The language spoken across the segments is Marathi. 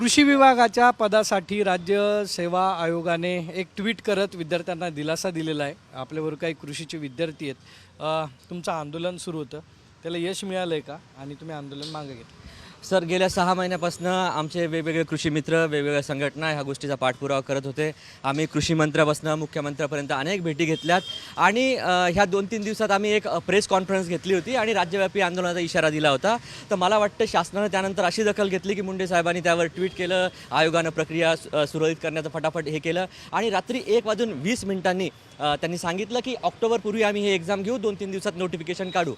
कृषी विभागाच्या पदासाठी राज्य सेवा आयोगाने एक ट्विट करत विद्यार्थ्यांना दिलासा दिलेला आहे. आपल्याबरोबर काही कृषीचे विद्यार्थी आहेत. तुमचं आंदोलन सुरू होतं. त्याला यश मिळालं आहे का? आणि तुम्ही आंदोलन मागे घेतलं. सर गेल्या सहा महिन्यापासून आमचे वेगवेगळे कृषी मित्र वेगवेगळ्या संघटना ह्या गोष्टीचा पाठपुरावा करत होते. आम्ही कृषी मंत्र्यापासून मुख्यमंत्र्यापर्यंत अनेक भेटी घेतल्यात. आणि ह्या दोन तीन दिवसात आम्ही एक प्रेस कॉन्फरन्स घेतली होती आणि राज्यव्यापी आंदोलनाचा इशारा दिला होता. तर मला वाटतं शासनानं त्यानंतर अशी दखल घेतली की मुंडे साहेबांनी त्यावर ट्विट केलं आयोगानं प्रक्रिया सुरळीत करण्याचं फटाफट हे केलं. आणि रात्री एक वाजून वीस मिनिटांनी त्यांनी सांगितलं की ऑक्टोबरपूर्वी आम्ही हे एक्झाम घेऊ दोन तीन दिवसात नोटिफिकेशन काढू.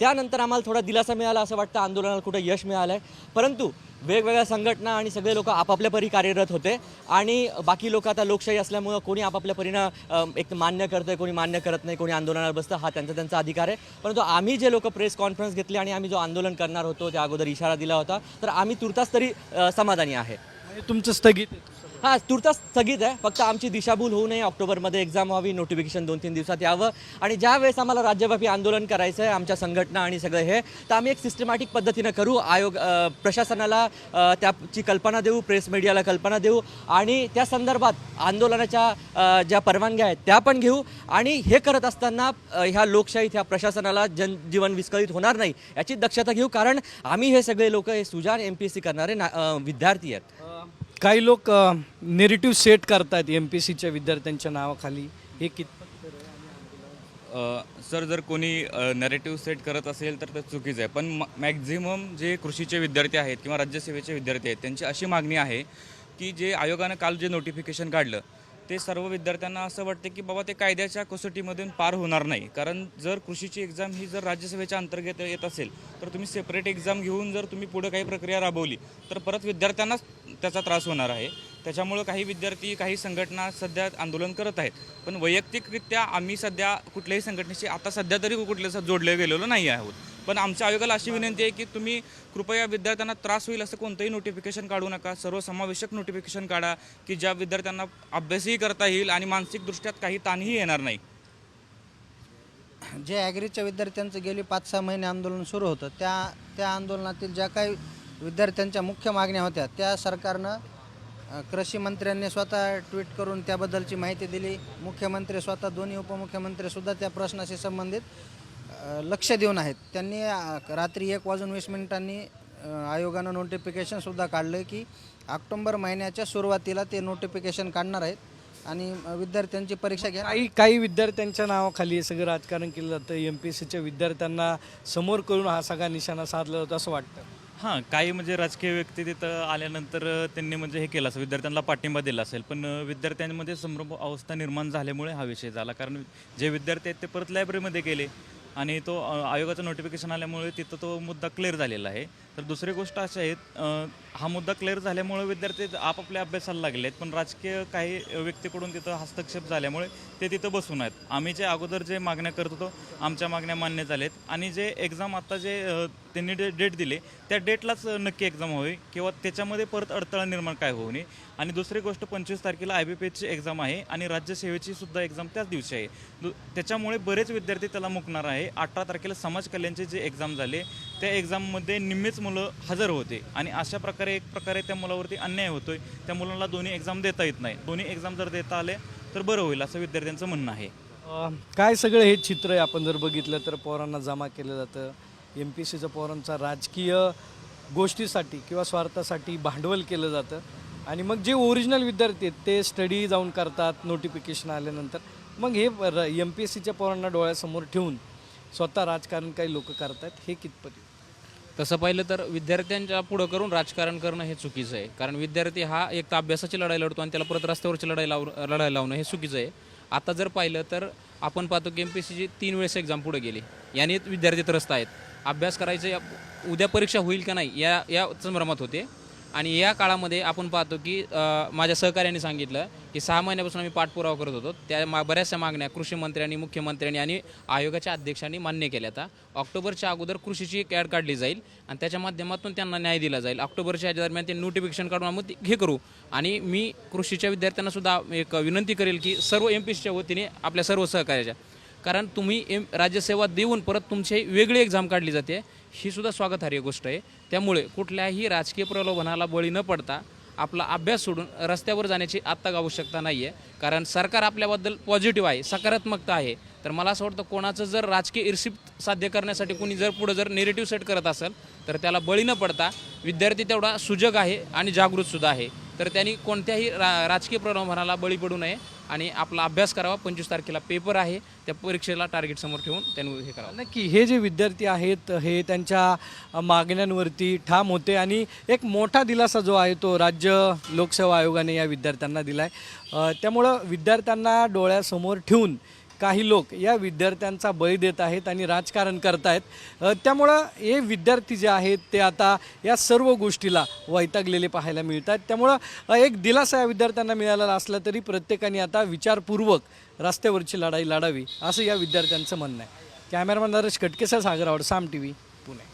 त्यानंतर आम्हाला थोडा दिलासा मिळाला असं वाटतं आंदोलनाला कुठं यश मिळालं आहे परंतु वेगवेगळ्या संघटना आणि सगळे लोक आपापल्या परी कार्यरत होते. आणि बाकी लोक आता लोकशाही असल्यामुळं कोणी आपापल्या परीनं एक मान्य करतं कोणी मान्य करत नाही कोणी आंदोलनाला बसतं हा त्यांचा त्यांचा अधिकार आहे. परंतु आम्ही जे लोक प्रेस कॉन्फरन्स घेतली आणि आम्ही जो आंदोलन करणार होतो त्या अगोदर इशारा दिला होता तर आम्ही तुर्तास तरी समाधानी आहे. म्हणजे तुमचं स्थगित हां तुर्तास स्थगित आहे. फक्त आमची दिशाभूल होऊ नये. ऑक्टोबरमध्ये एक्झाम व्हावी नोटिफिकेशन दोन तीन दिवसात यावं. आणि ज्या वेळेस आम्हाला राज्यव्यापी आंदोलन करायचं आहे आमच्या संघटना आणि सगळं हे तर आम्ही एक सिस्टमॅटिक पद्धतीनं करू. आयोग प्रशासनाला त्याची कल्पना देऊ प्रेस मीडियाला कल्पना देऊ. आणि त्या संदर्भात आंदोलनाच्या ज्या परवानग्या आहेत त्या पण घेऊ. आणि हे करत असताना ह्या लोकशाहीत ह्या प्रशासनाला जनजीवन विस्कळीत होणार नाही याची दक्षता घेऊ. कारण आम्ही हे सगळे लोक हे सुजान एम पी एस सी करणारे ना विद्यार्थी आहेत. काही लोक नेरेटिव्ह सेट करतात एम पी सीच्या विद्यार्थ्यांच्या नावाखाली. हे कितपत सर जर कोणी नरेटिव्ह सेट करत असेल तर ते चुकीचं आहे. पण मॅक्झिमम जे कृषीचे विद्यार्थी आहेत किंवा राज्यसेवेचे विद्यार्थी आहेत त्यांची अशी मागणी आहे की जे आयोगानं काल जे नोटिफिकेशन काढलं ते सर्व विद्यार्थ्यांना असं वाटतं की बाबा ते कायद्याच्या कसोटीमधून पार होणार नाही. कारण जर कृषीची एक्झाम ही जर राज्यसभेच्या अंतर्गत येत असेल तर तुम्ही सेपरेट एक्झाम घेऊन जर तुम्ही पुढे काही प्रक्रिया राबवली तर परत विद्यार्थ्यांनाच त्याचा त्रास होणार आहे. त्याच्यामुळं काही विद्यार्थी काही संघटना सध्या आंदोलन करत आहेत. पण वैयक्तिकरित्या आम्ही सध्या कुठल्याही संघटनेशी आता सध्या तरी कुठल्या जोडले गेलेलो नाही आहोत. पण आमच्या आयोगाला अशी विनंती आहे की तुम्ही कृपया विद्यार्थ्यांना त्रास होईल असं कोणतंही नोटिफिकेशन काढू नका. सर्वसमावेशक नोटिफिकेशन काढा की ज्या विद्यार्थ्यांना अभ्यासही करता येईल आणि मानसिकदृष्ट्यात काही ताणही येणार नाही. जे ॲग्रीच्या विद्यार्थ्यांचं गेली पाच सहा महिने आंदोलन सुरू होतं त्या त्या आंदोलनातील ज्या काही विद्यार्थ्यांच्या मुख्य मागण्या होत्या त्या सरकारनं कृषी मंत्र्यांनी स्वतः ट्विट करून त्याबद्दलची माहिती दिली. मुख्यमंत्री स्वतः दोन्ही उपमुख्यमंत्रीसुद्धा त्या प्रश्नाशी संबंधित लक्ष देऊन आहेत. त्यांनी रात्री एक वाजून वीस मिनिटांनी आयोगानं नोटिफिकेशनसुद्धा काढलं की ऑक्टोबर महिन्याच्या सुरुवातीला ते नोटिफिकेशन काढणार आहेत आणि विद्यार्थ्यांची परीक्षा घ्या काही काही विद्यार्थ्यांच्या नावाखाली हे सगळं राजकारण केलं जातं. एम पी एस सीच्या विद्यार्थ्यांना समोर करून हा सगळा निशाणा साधला जातो असं वाटतं. हां काही म्हणजे राजकीय व्यक्ती तिथं आल्यानंतर त्यांनी म्हणजे हे केलं असेल विद्यार्थ्यांना पाठिंबा दिला असेल. पण विद्यार्थ्यांमध्ये संभ्रम अवस्था निर्माण झाल्यामुळे हा विषय झाला. कारण जे विद्यार्थी आहेत ते परत लायब्ररीमध्ये गेले. आणि तो आयोगाचं नोटिफिकेशन आल्यामुळे तिथं तो मुद्दा क्लिअर झालेला आहे. तर दुसरी गोष्ट अशी आहे हा मुद्दा क्लिअर झाल्यामुळे विद्यार्थी आपापल्या अभ्यासाला लागले आहेत पण राजकीय काही व्यक्तीकडून तिथं हस्तक्षेप झाल्यामुळे ते तिथं बसून आहेत. आम्ही जे अगोदर जे मागण्या करत होतो आमच्या मागण्या मान्य झाल्या आहेत आणि जे एक्झाम आता जे त्यांनी डे डेट दिले. त्या डेटलाच नक्की एक्झाम व्हावी किंवा त्याच्यामध्ये परत अडथळा निर्माण काय होऊ नये. आणि दुसरी गोष्ट पंचवीस तारखेला आय बी पी एचची एक्झाम आहे आणि राज्यसेवेची सुद्धा एक्झाम त्याच दिवशी आहे. दु त्याच्यामुळे बरेच विद्यार्थी त्याला मुकणार आहे. अठरा तारखेला समाज कल्याणचे जे एक्झाम झाले त्या एक्झाममध्ये निम्मेच मुलं हजर होते. आणि अशा प्रकारे एक प्रकारे त्या मुलावरती अन्याय होतोय. त्या मुलांना दोन्ही एक्झाम देता येत नाही. दोन्ही एक्झाम जर देता आले तर बरं होईल असं विद्यार्थ्यांचं म्हणणं आहे. काय सगळं हे चित्र आहे? आपण जर बघितलं तर पोरांना जमा केलं जातं. एम पी सीचं पोरांचा राजकीय गोष्टीसाठी किंवा स्वार्थासाठी भांडवल केलं जातं. आणि मग जे ओरिजिनल विद्यार्थी आहेत ते स्टडी जाऊन करतात नोटिफिकेशन आल्यानंतर. मग हे एम पी एस सीच्या पोरांना डोळ्यासमोर ठेवून स्वतः राजकारण काही लोक करतात हे कितपत? तसं पाहिलं तर विद्यार्थ्यांच्या पुढं करून राजकारण करणं हे चुकीचं आहे. कारण विद्यार्थी हा एक तर अभ्यासाची लढाई लढतो आणि त्याला परत रस्त्यावरची लढाई लाव लढाई लावणं हे चुकीचं आहे. आता जर पाहिलं तर आपण पाहतो की एम पी सीची तीन वेळेस एक्झाम पुढे गेली. याने विद्यार्थी त्रस्त आहेत. अभ्यास करायचं या उद्या परीक्षा होईल का नाही या या संभ्रमात होते. आणि या काळामध्ये आपण पाहतो की माझ्या सहकार्याने सांगितलं की सहा महिन्यापासून आम्ही पाठपुरावा करत होतो. त्या मा बऱ्याचशा मागण्या कृषी मंत्र्यांनी मुख्यमंत्र्यांनी आणि आयोगाच्या अध्यक्षांनी मान्य केल्या आता. ऑक्टोबरच्या अगोदर कृषीची एक ॲड काढली जाईल आणि त्याच्या माध्यमातून त्यांना न्याय दिला जाईल. ऑक्टोबरच्या ह्याच्या दरम्यान ते नोटिफिकेशन काढून आम्ही हे करू. आणि मी कृषीच्या विद्यार्थ्यांनासुद्धा एक विनंती करेल की सर्व एम पी सीच्या वतीने आपल्या सर्व सहकार्याच्या कारण तुम्ही एम राज्यसेवा देऊन परत तुमची वेगळी एक्झाम काढली जाते. ही सुद्धा स्वागतार्ह गोष्ट आहे. त्यामुळे कुठल्याही राजकीय प्रलोभनाला बळी न पडता आपला अभ्यास सोडून रस्त्यावर जाण्याची आत्ता आवश्यकता नाही आहे कारण सरकार आपल्याबद्दल पॉझिटिव्ह आहे सकारात्मकता आहे. तर मला असं वाटतं कोणाचं जर राजकीय इर्षिप साध्य करण्यासाठी कोणी जर पुढं जर निगेटिव्ह सेट करत असेल तर त्याला बळी न पडता विद्यार्थी तेवढा सुजग आहे आणि जागृतसुद्धा आहे. तर त्यांनी कोणत्याही रा राजकीय प्रलोभनाला बळी पडू नये आणि आपला अभ्यास करावा. पंचवीस तारखेला पेपर आहे. त्या परीक्षेला टार्गेट समोर ठेवून त्यांनी हे करावं. नक्की हे जे विद्यार्थी आहेत हे त्यांच्या मागण्यांवरती ठाम होते आणि एक मोठा दिलासा जो आहे तो राज्य लोकसेवा आयोगाने या विद्यार्थ्यांना दिला आहे त्यामुळं विद्यार्थ्यांना डोळ्यासमोर ठेवून काही लोक या विद्यार्थ्यांचा बळी देत आहेत आणि राजकारण करतायत. आहेत त्यामुळं हे विद्यार्थी जे आहेत ते आता या सर्व गोष्टीला वैतागलेले पाहायला मिळतात. त्यामुळं एक दिलासा या विद्यार्थ्यांना मिळालेला असला तरी प्रत्येकाने आता विचारपूर्वक रस्त्यावरची लढाई लढावी असं या विद्यार्थ्यांचं म्हणणं आहे. कॅमेरामन नरेश कटकेसह सागरावड साम टी व्ही पुणे.